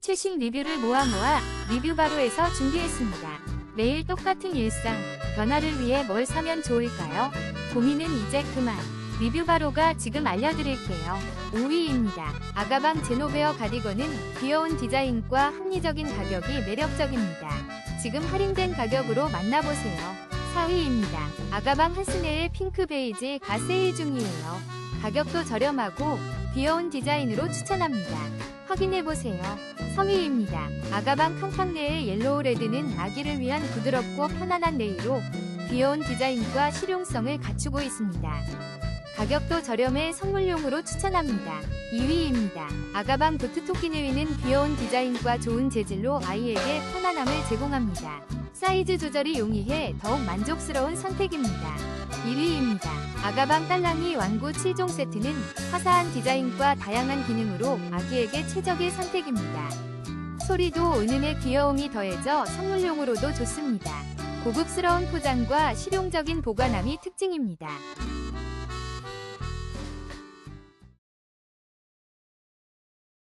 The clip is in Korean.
최신 리뷰를 모아 모아 리뷰 바로에서 준비했습니다. 매일 똑같은 일상, 변화를 위해 뭘 사면 좋을까요? 고민은 이제 그만. 리뷰 바로가 지금 알려드릴게요. 5위입니다. 아가방 제노베어 가디건은 귀여운 디자인과 합리적인 가격이 매력적입니다. 지금 할인된 가격으로 만나보세요. 4위입니다. 아가방 한스네의 핑크 베이지 가 세일 중이에요. 가격도 저렴하고 귀여운 디자인으로 추천합니다. 확인해보세요. 3위입니다. 아가방 캉캉네의 옐로우 레드는 아기를 위한 부드럽고 편안한 네일로 귀여운 디자인과 실용성을 갖추고 있습니다. 가격도 저렴해 선물용으로 추천합니다. 2위입니다. 아가방 부트 토끼 네위는 귀여운 디자인과 좋은 재질로 아이에게 편안함을 제공합니다. 사이즈 조절이 용이해 더욱 만족스러운 선택입니다. 1위입니다. 아가방 딸랑이 완구 7종 세트는 화사한 디자인과 다양한 기능으로 아기에게 최적의 선택입니다. 소리도 은은의 귀여움이 더해져 선물용으로도 좋습니다. 고급스러운 포장과 실용적인 보관함이 특징입니다.